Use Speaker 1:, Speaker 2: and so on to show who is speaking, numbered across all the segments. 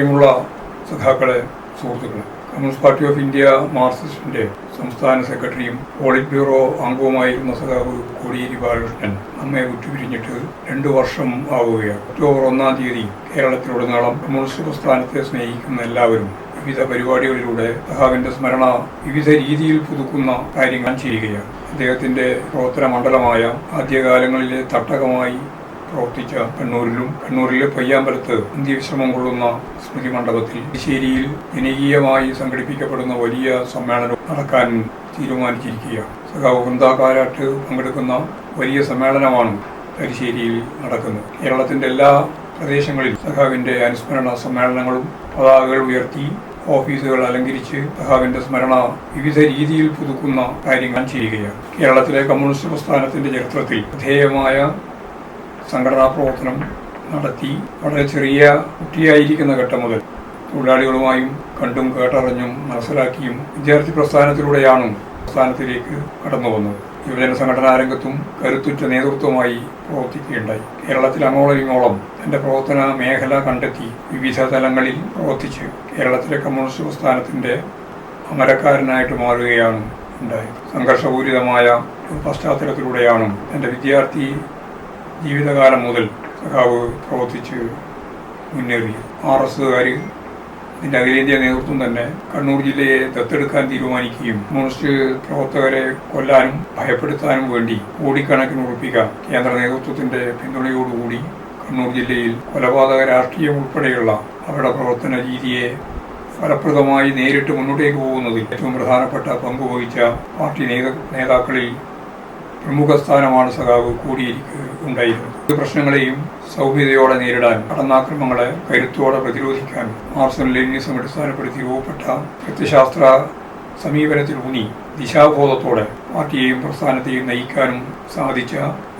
Speaker 1: പ്രിയമുള്ള സഖാക്കളെ സുഹൃത്തുക്കളെ കമ്മ്യൂണിസ്റ്റ് പാർട്ടി ഓഫ് ഇന്ത്യ മാർക്സിസ്റ്റിന്റെ സംസ്ഥാന സെക്രട്ടറിയും പോളിറ്റ് ബ്യൂറോ അംഗവുമായിരുന്ന സഖാവ് കോടിയേരി ബാലകൃഷ്ണൻ നമ്മെ വിട്ടുപിരിഞ്ഞിട്ട് രണ്ടു വർഷം ആവുകയാണ്. ഒക്ടോബർ ഒന്നാം തീയതി കേരളത്തിലുടനീളം കമ്മ്യൂണിസ്റ്റ് പ്രസ്ഥാനത്തെ സ്നേഹിക്കുന്ന എല്ലാവരും വിവിധ പരിപാടികളിലൂടെ സഹാവിന്റെ സ്മരണ വിവിധ രീതിയിൽ പുതുക്കുന്ന കാര്യങ്ങൾ ചെയ്യുകയാണ്. അദ്ദേഹത്തിന്റെ പ്രവർത്തന മണ്ഡലമായ ആദ്യകാലങ്ങളിലെ തട്ടകമായി പ്രവർത്തിച്ച കണ്ണൂരിലും കണ്ണൂരിലെ പയ്യാമ്പലത്ത് ഇന്ത്യ വിശ്രമം കൊള്ളുന്ന സ്മൃതി മണ്ഡപത്തിൽ ശേരിയിൽ ജനകീയമായി സംഘടിപ്പിക്കപ്പെടുന്ന വലിയ സമ്മേളനം നടക്കാൻ തീരുമാനിച്ചിരിക്കുകയാണ്. സഖാവ് വൃന്ദാകാരായിട്ട് പങ്കെടുക്കുന്ന വലിയ സമ്മേളനമാണ് തലശ്ശേരിയിൽ നടക്കുന്നത്. കേരളത്തിന്റെ എല്ലാ പ്രദേശങ്ങളിൽ സഖാവിന്റെ അനുസ്മരണ സമ്മേളനങ്ങളും പതാകകൾ ഉയർത്തി ഓഫീസുകൾ അലങ്കരിച്ച് സഹാവിന്റെ സ്മരണ വിവിധ രീതിയിൽ പുതുക്കുന്ന കാര്യങ്ങൾ ചെയ്യുകയാണ്. കേരളത്തിലെ കമ്മ്യൂണിസ്റ്റ് പ്രസ്ഥാനത്തിന്റെ ചരിത്രത്തിൽ ശ്രദ്ധേയമായ സംഘടനാ പ്രവർത്തനം നടത്തി വളരെ ചെറിയ കുട്ടിയായിരിക്കുന്ന ഘട്ടം മുതൽ തൊഴിലാളികളുമായും കണ്ടും കേട്ടറിഞ്ഞും മനസ്സിലാക്കിയും വിദ്യാർത്ഥി പ്രസ്ഥാനത്തിലൂടെയാണ് പ്രസ്ഥാനത്തിലേക്ക് കടന്നു വന്നത്. യുവജന സംഘടനാ രംഗത്തും കരുത്തുറ്റ നേതൃത്വമായി പ്രവർത്തിക്കുകയുണ്ടായി. കേരളത്തിൽ അങ്ങോളം ഇങ്ങോളം തന്റെ പ്രവർത്തന മേഖല കണ്ടെത്തി വിവിധ തലങ്ങളിൽ പ്രവർത്തിച്ച് കേരളത്തിലെ കമ്മ്യൂണിസ്റ്റ് പ്രസ്ഥാനത്തിന്റെ അമരക്കാരനായിട്ട് മാറുകയാണ് ഉണ്ടായത്. സംഘർഷപൂരിതമായ പശ്ചാത്തലത്തിലൂടെയാണ് തന്റെ വിദ്യാർത്ഥി ജീവിതകാലം മുതൽ സഖാവ് പ്രവർത്തിച്ച് മുന്നേറി ആർ എസ്സുകാർ ഇതിന്റെ അഖിലേന്ത്യാ നേതൃത്വം തന്നെ കണ്ണൂർ ജില്ലയെ ദത്തെടുക്കാൻ തീരുമാനിക്കുകയും കമ്മ്യൂണിസ്റ്റ് പ്രവർത്തകരെ കൊല്ലാനും ഭയപ്പെടുത്താനും വേണ്ടി കോടിക്കണക്കിന് ഉറപ്പിക്കാൻ കേന്ദ്ര നേതൃത്വത്തിന്റെ പിന്തുണയോടുകൂടി കണ്ണൂർ ജില്ലയിൽ കൊലപാതക രാഷ്ട്രീയം ഉൾപ്പെടെയുള്ള അവരുടെ പ്രവർത്തന രീതിയെ ഫലപ്രദമായി നേരിട്ട് മുന്നോട്ടേക്ക് പോകുന്നതിൽ ഏറ്റവും പ്രധാനപ്പെട്ട പങ്കുവഹിച്ച പാർട്ടി നേതാക്കളിൽ പ്രമുഖ സ്ഥാനമാണ് സഖാവ് കോടിയേരിക്ക് ഉണ്ടായിരുന്നത്. പ്രശ്നങ്ങളെയും സൗമ്യതയോടെ നേരിടാൻ കടന്നാക്രമങ്ങളെ കരുത്തോടെ പ്രതിരോധിക്കാൻ മാർസൽ ലെനിനിസം അടിസ്ഥാനപ്പെടുത്തി രൂപപ്പെട്ട പ്രത്യശാസ്ത്ര സമീപനത്തിലൂന്നി ദിശാബോധത്തോടെ പാർട്ടിയെയും പ്രസ്ഥാനത്തെയും നയിക്കാനും സാധിച്ച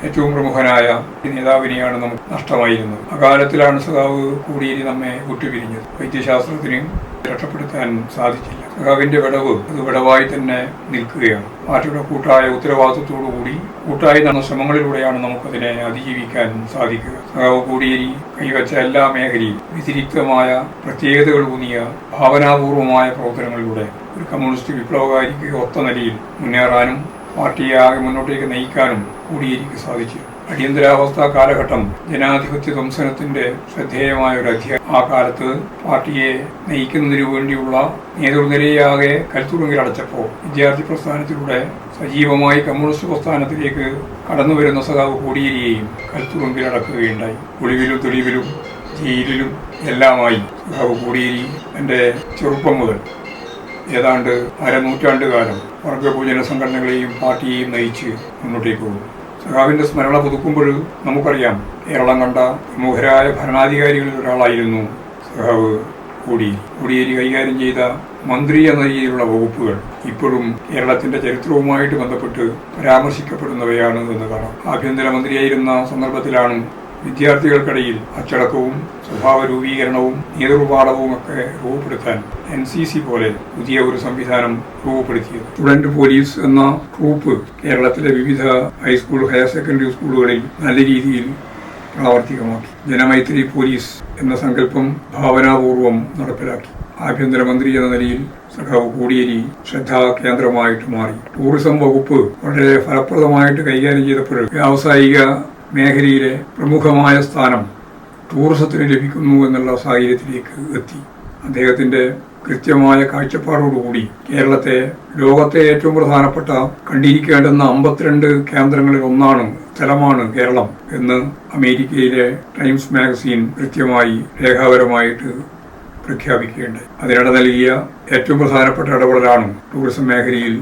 Speaker 1: ഏറ്റവും പ്രമുഖനായ നേതാവിനെയാണ് നമുക്ക് നഷ്ടമായിരുന്നത്. അകാലത്തിലാണ് സഖാവ് കൂടിയിരി നമ്മെ വിട്ടുപിരിഞ്ഞത്. വൈദ്യശാസ്ത്രത്തിനെയും രക്ഷപ്പെടുത്താൻ സാധിച്ചില്ല. സഖാവിന്റെ വിടവ് അത് വിടവായി തന്നെ നിൽക്കുകയാണ്. പാർട്ടിയുടെ കൂട്ടായ ഉത്തരവാദിത്വത്തോടുകൂടി കൂട്ടായി നടന്ന ശ്രമങ്ങളിലൂടെയാണ് നമുക്കതിനെ അതിജീവിക്കാൻ സാധിക്കുക. സഖാവ് കോടിയേരി കൈവച്ച എല്ലാ മേഖലയും വ്യതിരിക്തമായ പ്രത്യേകതകൾ ഊന്നിയ ഭാവനാപൂർവമായ പ്രവർത്തനങ്ങളിലൂടെ ഒരു കമ്മ്യൂണിസ്റ്റ് വിപ്ലവകാരിക്ക് ഒത്ത നിലയിൽ മുന്നേറാനും പാർട്ടിയെ ആകെ മുന്നോട്ടേക്ക് നയിക്കാനും കോടിയേരിക്ക് സാധിച്ചു. അടിയന്തരാവസ്ഥ കാലഘട്ടം ജനാധിപത്യ ധ്വംസനത്തിന്റെ ശ്രദ്ധേയമായ ഒരു അധ്യായം ആ കാലത്ത് പാർട്ടിയെ നയിക്കുന്നതിനു വേണ്ടിയുള്ള നേതൃനിരയാകെ കൽത്തുറുങ്കിലടച്ചപ്പോൾ വിദ്യാർത്ഥി പ്രസ്ഥാനത്തിലൂടെ സജീവമായി കമ്മ്യൂണിസ്റ്റ് പ്രസ്ഥാനത്തിലേക്ക് കടന്നു വരുന്ന സഖാവ് കോടിയേരിയെയും കൽത്തുറുങ്കിലടക്കുകയുണ്ടായി ഒളിവിലും തെളിവിലും ജയിലിലും എല്ലാമായി സഖാവ് കോടിയേരി എന്റെ ചെറുപ്പം മുതൽ ഏതാണ്ട് അരനൂറ്റാണ്ട് കാലം സംഘടനകളെയും പാർട്ടിയെയും നയിച്ച് മുന്നോട്ടേക്ക് പോകും സഖാവിന്റെ സ്മരണ പുതുക്കുമ്പോൾ നമുക്കറിയാം കേരളം കണ്ട പ്രമുഖരായ ഭരണാധികാരികളിൽ ഒരാളായിരുന്നു സഖാവ് കോടിയേരി കോടിയേരി കൈകാര്യം ചെയ്ത മന്ത്രി എന്ന രീതിയിലുള്ള വകുപ്പുകൾ ഇപ്പോഴും കേരളത്തിന്റെ ചരിത്രവുമായിട്ട് ബന്ധപ്പെട്ട് പരാമർശിക്കപ്പെടുന്നവയാണ് എന്ന് കാണാം. ആഭ്യന്തരമന്ത്രിയായിരുന്ന സന്ദർഭത്തിലാണ് വിദ്യാർത്ഥികൾക്കിടയിൽ അച്ചടക്കവും സ്വഭാവ രൂപീകരണവും നേതൃപാഠവും ഒക്കെ രൂപപ്പെടുത്താൻ എൻ സി സി പോലെ പുതിയ ഒരു സംവിധാനം രൂപപ്പെടുത്തിയത്. സ്റ്റുഡന്റ് പോലീസ് എന്ന ട്രൂപ്പ് കേരളത്തിലെ വിവിധ ഹൈസ്കൂൾ ഹയർ സെക്കൻഡറി സ്കൂളുകളിൽ നല്ല രീതിയിൽ പ്രാവർത്തികമാക്കി. ജനമൈത്രി പോലീസ് എന്ന സങ്കല്പം ഭാവനാപൂർവം നടപ്പിലാക്കി. ആഭ്യന്തരമന്ത്രി എന്ന നിലയിൽ സഖാവ് കോടിയേരി ശ്രദ്ധാ കേന്ദ്രമായിട്ട് മാറി. ടൂറിസം വകുപ്പ് വളരെ ഫലപ്രദമായിട്ട് കൈകാര്യം ചെയ്തപ്പോൾ വ്യാവസായിക മേഖലയിലെ പ്രമുഖമായ സ്ഥാനം ടൂറിസത്തിന് ലഭിക്കുന്നു എന്നുള്ള സാഹചര്യത്തിലേക്ക് എത്തി. അദ്ദേഹത്തിന്റെ കൃത്യമായ കാഴ്ചപ്പാടോടുകൂടി കേരളത്തെ ലോകത്തെ ഏറ്റവും പ്രധാനപ്പെട്ട കണ്ടിരിക്കേണ്ടുന്ന അമ്പത്തിരണ്ട് കേന്ദ്രങ്ങളിൽ ഒന്നാണ് സ്ഥലമാണ് കേരളം എന്ന് അമേരിക്കയിലെ ടൈംസ് മാഗസീൻ കൃത്യമായി രേഖാപരമായിട്ട് പ്രഖ്യാപിക്കുകയുണ്ടായി അതിനിടെ നൽകിയ ഏറ്റവും പ്രധാനപ്പെട്ട ഇടപെടലാണ് ടൂറിസം മേഖലയിൽ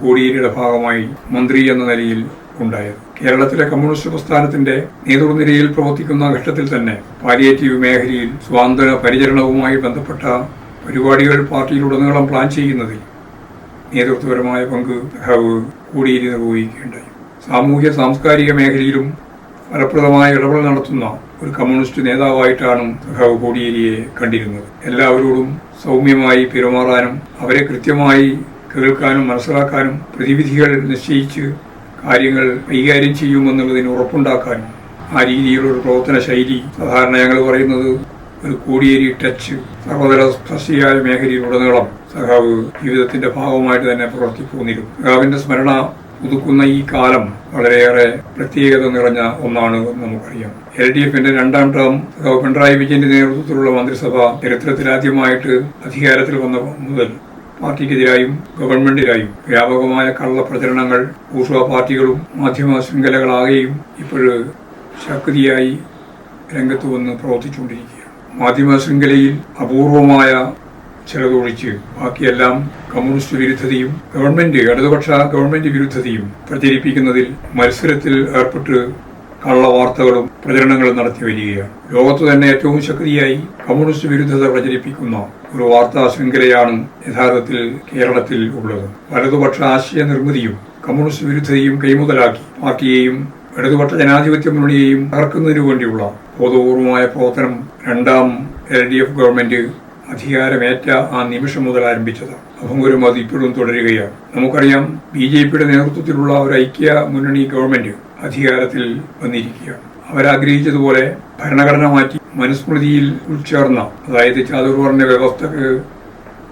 Speaker 1: കോടിയേരിയുടെ ഭാഗമായി മന്ത്രി എന്ന നിലയിൽ ഉണ്ടായത്. കേരളത്തിലെ കമ്മ്യൂണിസ്റ്റ് പ്രസ്ഥാനത്തിന്റെ നേതൃനിരയിൽ പ്രവർത്തിക്കുന്ന ഘട്ടത്തിൽ തന്നെ പാലിയേറ്റീവ് മേഖലയിൽ സ്വാതന്ത്ര്യ പരിചരണവുമായി ബന്ധപ്പെട്ട പരിപാടികൾ പാർട്ടിയിലുടനീളം പ്ലാൻ ചെയ്യുന്നതിൽ നേതൃത്വപരമായ പങ്ക് സഖാവ് കോടിയേരി നിർവഹിക്കുകയുണ്ടായി സാമൂഹ്യ സാംസ്കാരിക മേഖലയിലും ഫലപ്രദമായ ഇടപെടൽ നടത്തുന്ന ഒരു കമ്മ്യൂണിസ്റ്റ് നേതാവായിട്ടാണ് സഖാവ് കോടിയേരിയെ കണ്ടിരുന്നത്. എല്ലാവരോടും സൗമ്യമായി പെരുമാറാനും അവരെ കൃത്യമായി കേൾക്കാനും മനസ്സിലാക്കാനും പ്രതിവിധികൾ നിശ്ചയിച്ച് കാര്യങ്ങൾ കൈകാര്യം ചെയ്യുമെന്നുള്ളതിന് ഉറപ്പുണ്ടാക്കാനും ആ രീതിയിലുള്ള പ്രവർത്തന ശൈലി സാധാരണ ഞങ്ങൾ പറയുന്നത് ഒരു കോടിയേരി ടച്ച് സർവതല സ്പർശിയായ മേഖലയിലുടനീളം സഖാവ് ജീവിതത്തിന്റെ ഭാഗമായിട്ട് തന്നെ പ്രവർത്തി പോന്നിരുന്നു. സഖാവിന്റെ സ്മരണ പുതുക്കുന്ന ഈ കാലം വളരെയേറെ പ്രത്യേകത നിറഞ്ഞ ഒന്നാണ് നമുക്കറിയാം. എൽ ഡി എഫിന്റെ രണ്ടാം ടേം പിണറായി വിജയന്റെ നേതൃത്വത്തിലുള്ള മന്ത്രിസഭ ചരിത്രത്തിലാദ്യമായിട്ട് അധികാരത്തിൽ വന്ന മുതൽ പാർട്ടിക്കെതിരായും ഗവൺമെന്റിനായും വ്യാപകമായ കള്ളപ്രചരണങ്ങൾ ഊർഷ്വ പാർട്ടികളും മാധ്യമ ശൃംഖലകളാകെയും ഇപ്പോഴ് ശക്തിയായി രംഗത്ത് വന്ന് പ്രവർത്തിച്ചുകൊണ്ടിരിക്കുകയാണ്. മാധ്യമ ശൃംഖലയിൽ അപൂർവമായ ചിലതൊഴിച്ച് ബാക്കിയെല്ലാം കമ്മ്യൂണിസ്റ്റ് വിരുദ്ധതയും ഗവൺമെന്റ് ഇടതുപക്ഷ ഗവൺമെന്റ് വിരുദ്ധതയും പ്രചരിപ്പിക്കുന്നതിൽ മത്സരത്തിൽ ഏർപ്പെട്ട് കള്ളവാർത്തകളും പ്രചരണങ്ങളും നടത്തി വരികയാണ്. ലോകത്ത് തന്നെ ഏറ്റവും ശക്തിയായി കമ്മ്യൂണിസ്റ്റ് വിരുദ്ധത പ്രചരിപ്പിക്കുന്ന ഒരു വാർത്താ ശൃംഖലയാണ് യഥാർത്ഥത്തിൽ കേരളത്തിൽ ഉള്ളത്. വലതുപക്ഷ ആശയ നിർമ്മിതിയും കമ്മ്യൂണിസ്റ്റ് വിരുദ്ധതയും കൈമുതലാക്കി പാർട്ടിയെയും ഇടതുപക്ഷ ജനാധിപത്യ മുന്നണിയെയും തകർക്കുന്നതിനു വേണ്ടിയുള്ള ബോധപൂർവമായ പ്രവർത്തനം രണ്ടാം എൽ ഡി എഫ് ഗവൺമെന്റ് അധികാരമേറ്റ ആ നിമിഷം മുതൽ ആരംഭിച്ചതാണ് അഭംഗുരം അത് ഇപ്പോഴും തുടരുകയാണ്. നമുക്കറിയാം ബി ജെ പിയുടെ നേതൃത്വത്തിലുള്ള ഒരു ഐക്യ മുന്നണി ഗവൺമെന്റ് അധികാരത്തിൽ വന്നിരിക്കുകയാണ്. അവരാഗ്രഹിച്ചതുപോലെ ഭരണഘടന മാറ്റി മനുസ്മൃതിയിൽ ഉൾച്ചേർന്ന അതായത് ചാതുർവർണ വ്യവസ്ഥക്ക്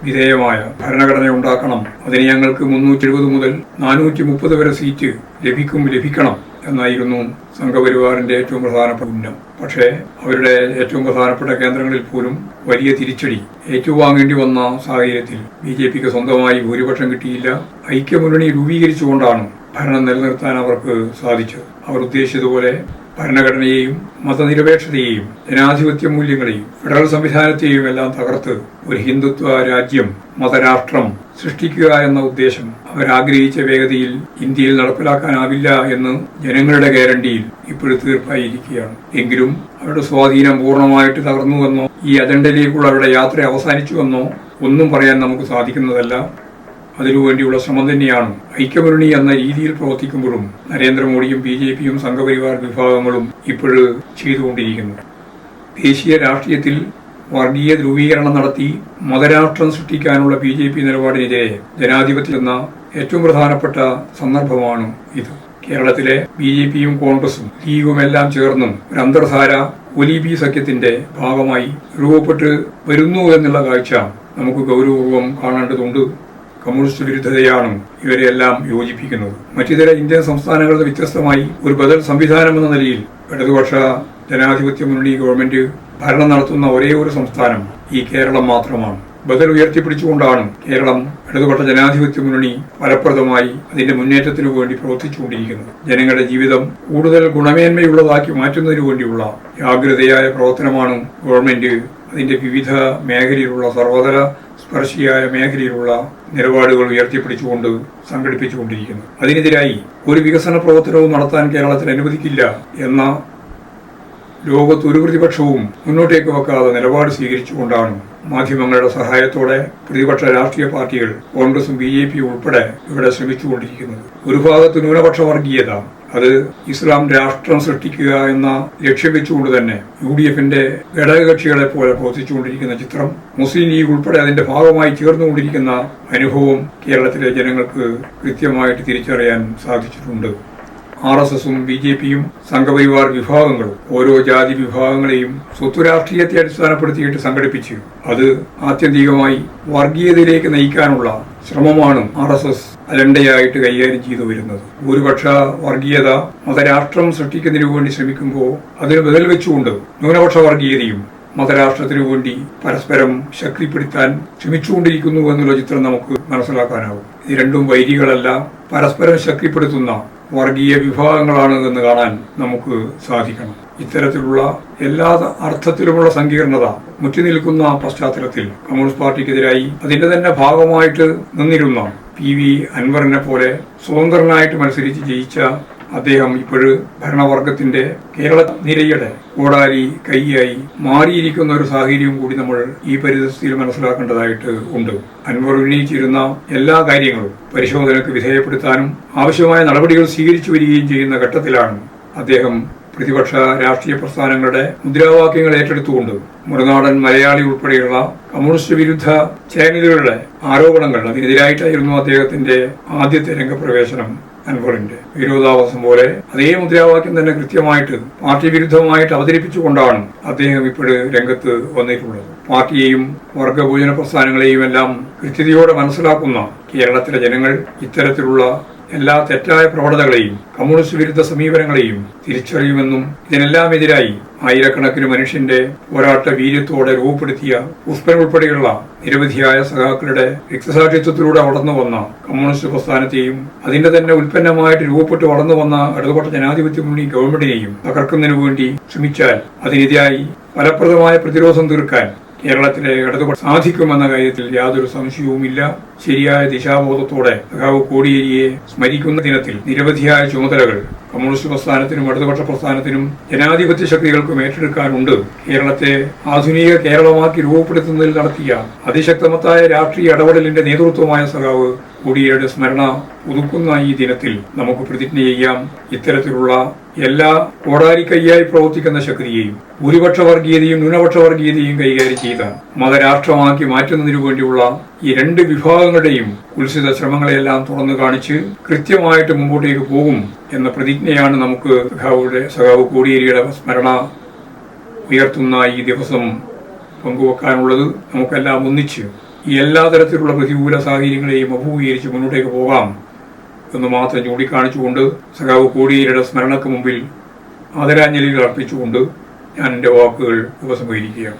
Speaker 1: വിധേയമായ ഭരണഘടന ഉണ്ടാക്കണം. അതിന് ഞങ്ങൾക്ക് മുന്നൂറ്റി എഴുപത് മുതൽ നാനൂറ്റി മുപ്പത് വരെ സീറ്റ് ലഭിക്കും ലഭിക്കണം. എന്നായിരുന്നു സംഘപരിവാറിന്റെ ഏറ്റവും പ്രധാനപ്പെട്ട ഉന്നം. പക്ഷേ അവരുടെ ഏറ്റവും പ്രധാനപ്പെട്ട കേന്ദ്രങ്ങളിൽ പോലും വലിയ തിരിച്ചടി ഏറ്റുവാങ്ങേണ്ടി വന്ന സാഹചര്യത്തിൽ ബി ജെ പിക്ക് സ്വന്തമായി ഭൂരിപക്ഷം കിട്ടിയില്ല. ഐക്യമുന്നണി രൂപീകരിച്ചുകൊണ്ടാണ് ഭരണം നിലനിർത്താൻ അവർക്ക് സാധിച്ചത്. അവർ ഉദ്ദേശിച്ചതുപോലെ ഭരണഘടനയെയും മതനിരപേക്ഷതയെയും ജനാധിപത്യ മൂല്യങ്ങളെയും ഫെഡറൽ സംവിധാനത്തെയും എല്ലാം തകർത്ത് ഒരു ഹിന്ദുത്വ രാജ്യം മതരാഷ്ട്രം സൃഷ്ടിക്കുക എന്ന ഉദ്ദേശം അവരാഗ്രഹിച്ച വേഗതയിൽ ഇന്ത്യയിൽ നടപ്പിലാക്കാനാവില്ല എന്ന് ജനങ്ങളുടെ ഗ്യാരണ്ടിയിൽ ഇപ്പോഴും തീർപ്പായിരിക്കുകയാണ്. എങ്കിലും അവരുടെ സ്വാധീനം പൂർണമായിട്ട് തകർന്നുവെന്നോ ഈ അജണ്ടയിലേക്കുള്ള അവരുടെ യാത്ര അവസാനിച്ചുവെന്നോ ഒന്നും പറയാൻ നമുക്ക് സാധിക്കുന്നതല്ല. അതിനുവേണ്ടിയുള്ള ശ്രമം തന്നെയാണ് ഐക്യമുന്നണി എന്ന രീതിയിൽ പ്രവർത്തിക്കുമ്പോഴും നരേന്ദ്രമോദിയും ബി ജെ പിയും സംഘപരിവാർ വിഭാഗങ്ങളും ഇപ്പോഴും ചെയ്തുകൊണ്ടിരിക്കുന്നത് ദേശീയ രാഷ്ട്രീയത്തിൽ വർഗീയ ധ്രുവീകരണം നടത്തി മതരാഷ്ട്രം സൃഷ്ടിക്കാനുള്ള ബി ജെ പി നിലപാടിനെതിരെ ജനാധിപത്യം ഏറ്റവും പ്രധാനപ്പെട്ട സന്ദർഭമാണ് ഇത്. കേരളത്തിലെ ബി ജെ പിയും കോൺഗ്രസും ലീഗും എല്ലാം ചേർന്നും ഒരു അന്തർധാര ഒലിബി സഖ്യത്തിന്റെ ഭാഗമായി രൂപപ്പെട്ട് വരുന്നു എന്നുള്ള കാഴ്ച നമുക്ക് ഗൗരവപൂർവം കാണേണ്ടതുണ്ട്. കമ്മ്യൂണിസ്റ്റ് വിരുദ്ധതയാണ് ഇവരെയെല്ലാം യോജിപ്പിക്കുന്നത്. മറ്റിതര ഇന്ത്യൻ സംസ്ഥാനങ്ങളുടെ വ്യത്യസ്തമായി ഒരു ബദൽ സംവിധാനം എന്ന നിലയിൽ ഇടതുപക്ഷ ജനാധിപത്യ മുന്നണി ഗവൺമെന്റ് ഭരണം നടത്തുന്ന ഒരേ ഒരു സംസ്ഥാനം ഈ കേരളം മാത്രമാണ്. ബദൽ ഉയർത്തിപ്പിടിച്ചുകൊണ്ടാണ് കേരളം ഇടതുപക്ഷ ജനാധിപത്യ മുന്നണി ഫലപ്രദമായി അതിന്റെ മുന്നേറ്റത്തിനു വേണ്ടി പ്രവർത്തിച്ചുകൊണ്ടിരിക്കുന്നത്. ജനങ്ങളുടെ ജീവിതം കൂടുതൽ ഗുണമേന്മയുള്ളതാക്കി മാറ്റുന്നതിനു വേണ്ടിയുള്ള ജാഗ്രതയായ പ്രവർത്തനമാണ് ഗവൺമെന്റ് അതിന്റെ വിവിധ മേഖലയിലുള്ള സർവതല സ്പർശിയായ മേഖലയിലുള്ള നിലപാടുകൾ ഉയർത്തിപ്പിടിച്ചുകൊണ്ട് സംഘടിപ്പിച്ചുകൊണ്ടിരിക്കുന്നു. അതിനെതിരായി ഒരു വികസന പ്രവർത്തനവും നടത്താൻ കേരളത്തിന് അനുവദിക്കില്ല എന്ന ലോകത്ത് ഒരു പ്രതിപക്ഷവും മുന്നോട്ടേക്ക് വെക്കാതെ നിലപാട് സ്വീകരിച്ചുകൊണ്ടാണ് മാധ്യമങ്ങളുടെ സഹായത്തോടെ പ്രതിപക്ഷ രാഷ്ട്രീയ പാർട്ടികൾ കോൺഗ്രസും ബി ജെ പി ഉൾപ്പെടെ ഇവിടെ ശ്രമിച്ചുകൊണ്ടിരിക്കുന്നത് ഒരു ഭാഗത്ത് ന്യൂനപക്ഷ വർഗീയത അത് ഇസ്ലാം രാഷ്ട്രം സൃഷ്ടിക്കുക എന്ന ലക്ഷ്യം വെച്ചുകൊണ്ട് തന്നെ യു ഡി എഫിന്റെ ഘടകകക്ഷികളെ പോലെ പ്രവർത്തിച്ചുകൊണ്ടിരിക്കുന്ന ചിത്രം മുസ്ലിം ലീഗ് ഉൾപ്പെടെ അതിന്റെ ഭാഗമായി ചേർന്നുകൊണ്ടിരിക്കുന്ന അനുഭവം കേരളത്തിലെ ജനങ്ങൾക്ക് കൃത്യമായിട്ട് തിരിച്ചറിയാൻ സാധിച്ചിട്ടുണ്ട്. ആർ എസ് എസും ബി ജെ പിയും സംഘപരിവാർ വിഭാഗങ്ങളും ഓരോ ജാതി വിഭാഗങ്ങളെയും സ്വത്തുരാഷ്ട്രീയത്തെ അടിസ്ഥാനപ്പെടുത്തിയിട്ട് സംഘടിപ്പിച്ച്. അത് ആത്യന്തികമായി വർഗീയതയിലേക്ക് നയിക്കാനുള്ള ശ്രമമാണ് ആർ എസ് എസ് അലണ്ടയായിട്ട് കൈകാര്യം ചെയ്തു വരുന്നത്. ഭൂരിപക്ഷ വർഗീയത മതരാഷ്ട്രം സൃഷ്ടിക്കുന്നതിനു വേണ്ടി ശ്രമിക്കുമ്പോൾ അതിന് ബദൽ വെച്ചുകൊണ്ട് ന്യൂനപക്ഷ വർഗീയതയും മതരാഷ്ട്രത്തിനു വേണ്ടി പരസ്പരം ശക്തിപ്പെടുത്താൻ ശ്രമിച്ചുകൊണ്ടിരിക്കുന്നു എന്നുള്ള ചിത്രം നമുക്ക് മനസ്സിലാക്കാനാവും ഇത് രണ്ടും വൈരികളല്ല പരസ്പരം ശക്തിപ്പെടുത്തുന്ന വർഗീയ വിഭാഗങ്ങളാണ് എന്ന് കാണാൻ നമുക്ക് സാധിക്കണം. ഇത്തരത്തിലുള്ള എല്ലാ അർത്ഥത്തിലുമുള്ള സങ്കീർണത മുറ്റിനിൽക്കുന്ന പശ്ചാത്തലത്തിൽ കമ്മ്യൂണിസ്റ്റ് പാർട്ടിക്കെതിരായി അതിന്റെ തന്നെ ഭാഗമായിട്ട് നിന്നിരുന്ന പി വി അൻവറിനെ പോലെ സ്വതന്ത്രനായിട്ട് മത്സരിച്ച് ജയിച്ച അദ്ദേഹം ഇപ്പോഴ് ഭരണവർഗത്തിന്റെ കേരള നിരയുടെ കോടാലി കൈയായി മാറിയിരിക്കുന്ന ഒരു സാഹചര്യം കൂടി നമ്മൾ ഈ പരിതസ്ഥിതിയിൽ മനസ്സിലാക്കേണ്ടതായിട്ട് ഉണ്ട്. അൻവർ ഉന്നയിച്ചിരുന്ന എല്ലാ കാര്യങ്ങളും പരിശോധനയ്ക്ക് വിധേയപ്പെടുത്താനും ആവശ്യമായ നടപടികൾ സ്വീകരിച്ചു വരികയും ചെയ്യുന്ന ഘട്ടത്തിലാണ് അദ്ദേഹം പ്രതിപക്ഷ രാഷ്ട്രീയ പ്രസ്ഥാനങ്ങളുടെ മുദ്രാവാക്യങ്ങൾ ഏറ്റെടുത്തുകൊണ്ട് മുറനാടൻ മലയാളി ഉൾപ്പെടെയുള്ള കമ്മ്യൂണിസ്റ്റ് വിരുദ്ധ ചാനലുകളുടെ ആരോപണങ്ങൾ അതിനെതിരായിട്ടായിരുന്നു അദ്ദേഹത്തിന്റെ ആദ്യത്തെ രംഗപ്രവേശനം. അൻവറിന്റെ വിരോധാഭാസം പോലെ അതേ മുദ്രാവാക്യം തന്നെ കൃത്യമായിട്ട് പാർട്ടി വിരുദ്ധമായിട്ട് അവതരിപ്പിച്ചുകൊണ്ടാണ് അദ്ദേഹം ഇപ്പോഴ് രംഗത്ത് വന്നിട്ടുള്ളത്. പാർട്ടിയെയും വർഗഭോജന പ്രസ്ഥാനങ്ങളെയും എല്ലാം കൃത്യതയോടെ മനസ്സിലാക്കുന്ന കേരളത്തിലെ ജനങ്ങൾ ഇത്തരത്തിലുള്ള എല്ലാ തെറ്റായ പ്രവണതകളെയും കമ്മ്യൂണിസ്റ്റ് വിരുദ്ധ സമീപനങ്ങളെയും തിരിച്ചറിയുമെന്നും ഇതിനെല്ലാം എതിരായി ആയിരക്കണക്കിന് മനുഷ്യന്റെ പോരാട്ട വീര്യത്തോടെ രൂപപ്പെടുത്തിയ പുഷ്പൻ ഉൾപ്പെടെയുള്ള നിരവധിയായ സഖാക്കളുടെ രക്തസാക്ഷിത്വത്തിലൂടെ വളർന്നു വന്ന കമ്മ്യൂണിസ്റ്റ് പ്രസ്ഥാനത്തെയും അതിന്റെ തന്നെ ഉൽപ്പന്നമായിട്ട് രൂപപ്പെട്ട് വളർന്നു വന്ന ഇടതുപക്ഷ ജനാധിപത്യ മുന്നണി ഗവൺമെന്റിനെയും തകർക്കുന്നതിനു വേണ്ടി ശ്രമിച്ചാൽ അതിനെതിരായി ഫലപ്രദമായ പ്രതിരോധം തീർക്കാൻ കേരളത്തിലെ ഇടതുപക്ഷ സാധിക്കുമെന്ന കാര്യത്തിൽ യാതൊരു സംശയവുമില്ല. ശരിയായ ദിശാബോധത്തോടെ സഖാവ് കോടിയേരിയെ സ്മരിക്കുന്ന ദിനത്തിൽ നിരവധിയായ ചുമതലകൾ കമ്മ്യൂണിസ്റ്റ് പ്രസ്ഥാനത്തിനും ഇടതുപക്ഷ പ്രസ്ഥാനത്തിനും ജനാധിപത്യ ശക്തികൾക്കും ഏറ്റെടുക്കാനുണ്ട്. കേരളത്തെ ആധുനിക കേരളമാക്കി രൂപപ്പെടുത്തുന്നതിൽ നടത്തിയ അതിശക്തമത്തായ രാഷ്ട്രീയ ഇടപെടലിന്റെ നേതൃത്വമായ സഖാവ് കോടിയേരിയുടെ സ്മരണ പുതുക്കുന്ന ഈ ദിനത്തിൽ നമുക്ക് പ്രതിജ്ഞ ചെയ്യാം. ഇത്തരത്തിലുള്ള എല്ലാ കോടാലിക്കൈയായി പ്രവർത്തിക്കുന്ന ശക്തിയെയും ഭൂരിപക്ഷ വർഗീയതയും ന്യൂനപക്ഷ വർഗീയതയും കൈകാര്യം ചെയ്ത മതരാഷ്ട്രമാക്കി മാറ്റുന്നതിനു വേണ്ടിയുള്ള ഈ രണ്ട് വിഭാഗങ്ങളുടെയും ഉത്സിത ശ്രമങ്ങളെല്ലാം തുറന്നു കാണിച്ച് കൃത്യമായിട്ട് മുമ്പോട്ടേക്ക് പോകും എന്ന പ്രതിജ്ഞയാണ് നമുക്ക് സഖാവുടെ സഖാവ് കോടിയേരിയുടെ സ്മരണ ഉയർത്തുന്ന ഈ ദിവസം പങ്കുവെക്കാനുള്ളത്. നമുക്കെല്ലാം ഒന്നിച്ച് ഈ എല്ലാ തരത്തിലുള്ള പ്രതികൂല സാഹചര്യങ്ങളെയും അഭിമുഖീകരിച്ച് മുന്നോട്ടേക്ക് പോകാം എന്ന് മാത്രം ചൂണ്ടിക്കാണിച്ചുകൊണ്ട് സഖാവ് കോടിയേരിയുടെ സ്മരണക്ക് മുമ്പിൽ ആദരാഞ്ജലികൾ അർപ്പിച്ചുകൊണ്ട് ഞാൻ എന്റെ വാക്കുകൾ ഉപസംഹരിക്കുകയാണ്.